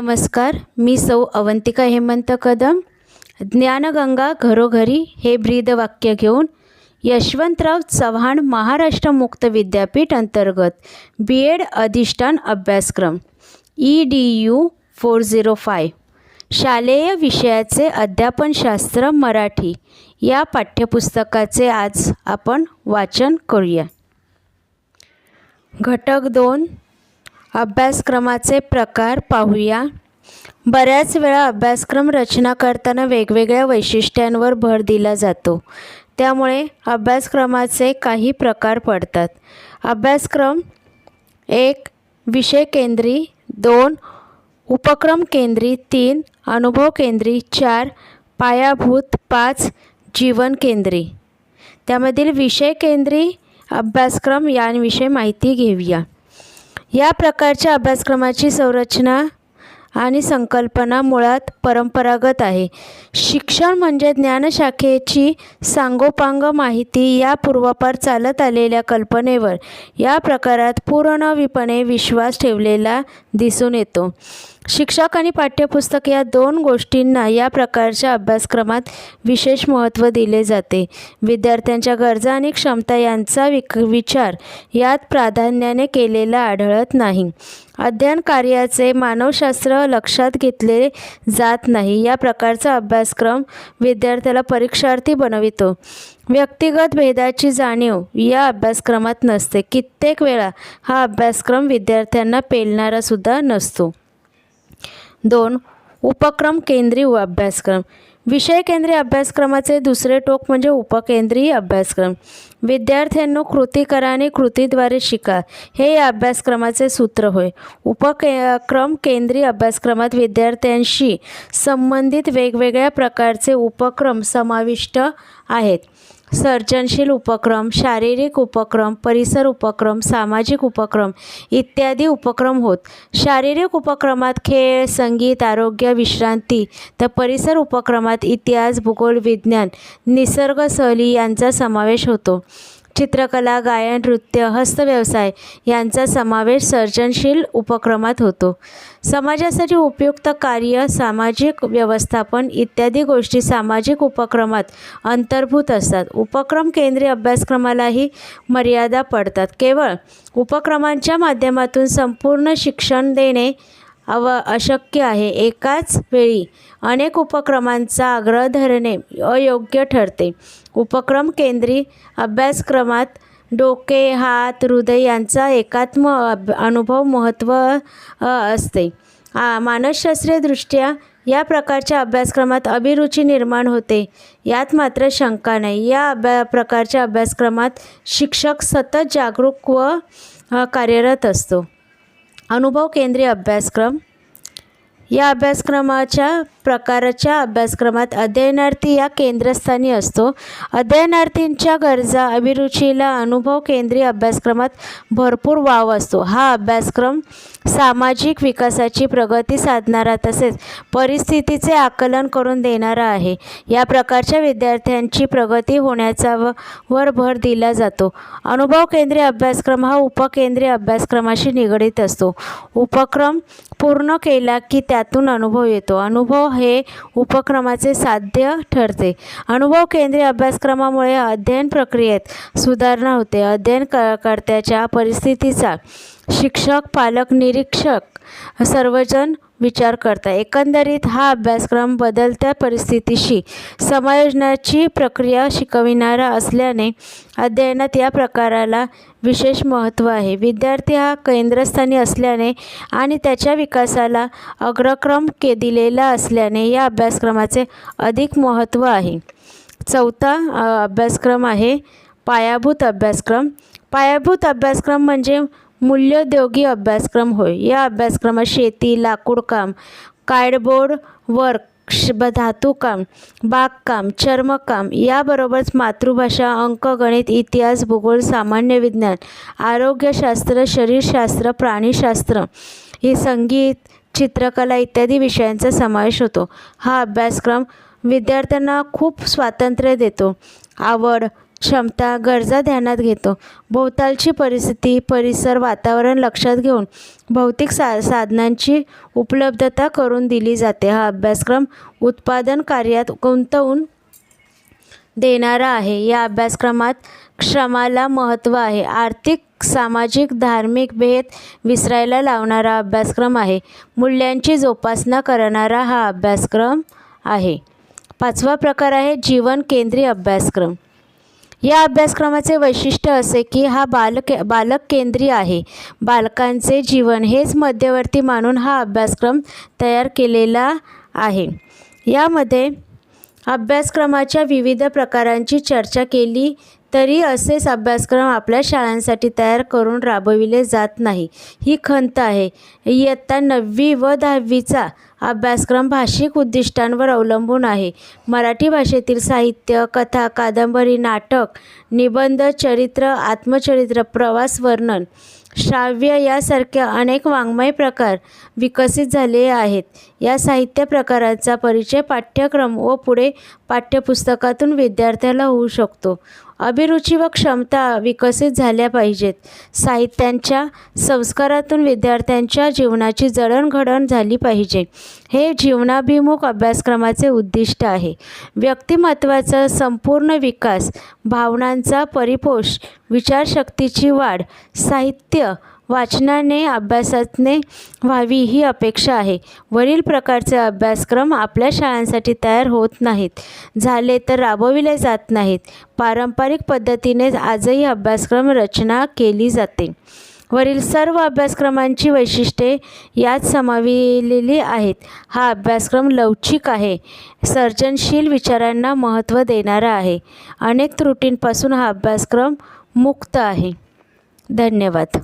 नमस्कार मी सौ अवंतिका हेमंत कदम. ज्ञानगंगा घरोघरी हे ब्रीदवाक्य घेऊन यशवंतराव चव्हाण महाराष्ट्र मुक्त विद्यापीठ अंतर्गत बी एड अधिष्ठान अभ्यासक्रम E D U four zero five. शालेय विषयाचे अध्यापनशास्त्र मराठी या पाठ्यपुस्तकाचे आज आपण वाचन करूया. घटक दोन अभ्यासक्रमाचे प्रकार पाहूया. बऱ्याच वेळा अभ्यासक्रम रचना करताना वेगवेगळ्या वैशिष्ट्यांवर भर दिला जातो. त्यामुळे अभ्यासक्रमाचे काही प्रकार पडतात. अभ्यासक्रम एक विषय केंद्री. दोन उपक्रम केंद्री. तीन अनुभव केंद्री. चार पायाभूत. पाच जीवन केंद्री. त्यामधील विषय केंद्री अभ्यासक्रम यांविषयी माहिती घेऊया. या प्रकारच्या अभ्यासक्रमाची संरचना आणि संकल्पना मुळात परंपरागत आहे. शिक्षण म्हणजे ज्ञानशाखेची सांगोपांग माहिती या पूर्वापार चालत आलेल्या कल्पनेवर. या प्रकारात पूर्णविपणे विश्वास ठेवलेला दिसून येतो. शिक्षक आणि पाठ्यपुस्तक या दोन गोष्टींना या प्रकारच्या अभ्यासक्रमात विशेष महत्त्व दिले जाते. विद्यार्थ्यांच्या गरजा आणि क्षमता यांचा विक विचार यात प्राधान्याने केलेला आढळत नाही. अध्ययन कार्याचे मानवशास्त्र लक्षात घेतले जात नाही. या प्रकारचा अभ्यासक्रम विद्यार्थ्याला परीक्षार्थी बनवितो. व्यक्तिगत भेदाची जाणीव या अभ्यासक्रमात नसते. कित्येक वेळा हा अभ्यासक्रम विद्यार्थ्यांना पेलणारासुद्धा नसतो. दोन उपक्रम केंद्रीय अभ्यासक्रम. विषय केंद्रीय अभ्यासक्रमाचे दुसरे टोक म्हणजे उपकेंद्रीय अभ्यासक्रम. विद्यार्थ्यांनो कृती करा आणि कृतीद्वारे शिका. हे या अभ्यासक्रमाचे सूत्र होय. उपक्रम क्रम केंद्रीय अभ्यासक्रमात विद्यार्थ्यांशी संबंधित वेगवेगळ्या प्रकारचे उपक्रम समाविष्ट आहेत. सर्जनशील उपक्रम शारीरिक उपक्रम परिसर उपक्रम सामाजिक उपक्रम इत्यादी उपक्रम होत. शारीरिक उपक्रमात खेळ संगीत आरोग्य विश्रांती तर परिसर उपक्रमात इतिहास भूगोल विज्ञान निसर्ग सहली यांचा समावेश होतो. चित्रकला गायन नृत्य हस्तव्यवसाय यांचा समावेश सर्जनशील उपक्रमात होतो. समाजासाठी उपयुक्त कार्य सामाजिक व्यवस्थापन इत्यादी गोष्टी सामाजिक उपक्रमात अंतर्भूत असतात. उपक्रम केंद्रीय अभ्यासक्रमालाही मर्यादा पडतात. केवळ उपक्रमांच्या माध्यमातून संपूर्ण शिक्षण देणे अव अशक्य आहे. एकाच वेळी अनेक उपक्रमांचा आग्रह धरणे अयोग्य ठरते. उपक्रम केंद्री अभ्यासक्रमात डोके हात हृदय यांचा एकात्म अभ अनुभव महत्त्व असते. मानसशास्त्रीयदृष्ट्या या प्रकारच्या अभ्यासक्रमात अभिरुची निर्माण होते. यात मात्र शंका नाही. या अभ्या प्रकारच्या अभ्यासक्रमात शिक्षक सतत जागरूक व कार्यरत असतो. अनुभव केंद्रीय अभ्यासक्रम. या अभ्यासक्रमाच्या प्रकारच्या अभ्यासक्रमात अध्ययनार्थी या केंद्रस्थानी असतो. अध्ययनार्थींच्या गरजा अभिरुचीला अनुभव केंद्रीय अभ्यासक्रमात भरपूर वाव असतो. हा अभ्यासक्रम सामाजिक विकासाची प्रगती साधणारा तसेच परिस्थितीचे आकलन करून देणारा आहे. या प्रकारच्या विद्यार्थ्यांची प्रगती होण्याचा व वर भर दिला जातो. अनुभव केंद्रीय अभ्यासक्रम हा उपकेंद्रीय अभ्यासक्रमाशी निगडीत असतो. उपक्रम पूर्ण केला की त्यातून अनुभव येतो. अनुभव हे उपक्रमाचे साध्य ठरते. अनुभव केंद्रीय अभ्यासक्रमामुळे अध्ययन प्रक्रियेत सुधारणा होते. अध्ययन क कर्त्याच्या परिस्थितीचा शिक्षक पालक निरीक्षक सर्वजण विचार करता. एकंदरीत हा अभ्यासक्रम बदलत्या परिस्थितीशी समायोजनाची प्रक्रिया शिकविणारा असल्याने अध्ययनात या प्रकाराला विशेष महत्त्व आहे. विद्यार्थी हा केंद्रस्थानी असल्याने आणि त्याच्या विकासाला अग्रक्रम के दिलेला असल्याने या अभ्यासक्रमाचे अधिक महत्त्व आहे. चौथा अभ्यासक्रम आहे पायाभूत अभ्यासक्रम. पायाभूत अभ्यासक्रम म्हणजे मूल्योद्योगी अभ्यासक्रम होय. या अभ्यासक्रमात शेती लाकूडकाम कार्डबोर्ड वर्क श ब धातूकाम बागकाम चर्मकाम याबरोबरच मातृभाषा अंक गणित इतिहास भूगोल सामान्य विज्ञान आरोग्यशास्त्र शरीरशास्त्र प्राणीशास्त्र हे संगीत चित्रकला इत्यादी विषयांचा समावेश होतो. हा अभ्यासक्रम विद्यार्थ्यांना खूप स्वातंत्र्य देतो. आवड क्षमता गरजा ध्यानात घेतो. भोवतालची परिस्थिती परिसर वातावरण लक्षात घेऊन भौतिक सा साधनांची उपलब्धता करून दिली जाते. हा अभ्यासक्रम उत्पादन कार्यात गुंतवून देणारा आहे. या अभ्यासक्रमात श्रमाला महत्त्व आहे. आर्थिक सामाजिक धार्मिक भेद विसरायला लावणारा अभ्यासक्रम आहे. मूल्यांची जोपासना करणारा हा अभ्यासक्रम आहे. पाचवा प्रकार आहे जीवन केंद्रीय अभ्यासक्रम. या अभ्यासक्रमाचे वैशिष्ट्य असे की हा बालक बालक केंद्रीय आहे. बालकांचे जीवन हेच मध्यवर्ती मानून हा अभ्यासक्रम तयार केलेला आहे. यामध्ये अभ्यासक्रमाच्या विविध प्रकारांची चर्चा केली तरी असेच अभ्यासक्रम आपल्या शाळांसाठी तयार करून राबविले जात नाही. ही खंत आहे. इयत्ता नववी व दहावीचा अभ्यासक्रम भाषिक उद्दिष्टांवर अवलंबून आहे. मराठी भाषेतील साहित्य कथा कादंबरी नाटक निबंध चरित्र आत्मचरित्र प्रवास वर्णन श्राव्य यासारख्या अनेक वाङ्मय प्रकार विकसित झाले आहेत. या साहित्य प्रकाराचा परिचय पाठ्यक्रम व पुढे पाठ्यपुस्तकातून विद्यार्थ्याला होऊ शकतो. अभिरुची व क्षमता विकसित झाल्या पाहिजेत. साहित्यांच्या संस्कारातून विद्यार्थ्यांच्या जीवनाची जडणघडण झाली पाहिजे. हे जीवनाभिमुख अभ्यासक्रमाचे उद्दिष्ट आहे. व्यक्तिमत्वाचा संपूर्ण विकास भावनांचा परिपोष विचारशक्तीची वाढ साहित्य वाचनाने अभ्यासाने व्हावी ही अपेक्षा आहे. वरील प्रकारचे अभ्यासक्रम आपल्या शाळांसाठी तयार होत नाहीत. झाले तर राबविले जात नाहीत. पारंपरिक पद्धतीने आजही अभ्यासक्रम रचना केली जाते. वरील सर्व अभ्यासक्रमांची वैशिष्ट्ये यात समाविलेली आहेत. हा अभ्यासक्रम लवचिक आहे. सर्जनशील विचारांना महत्त्व देणारा आहे. अनेक त्रुटींपासून हा अभ्यासक्रम मुक्त आहे. धन्यवाद.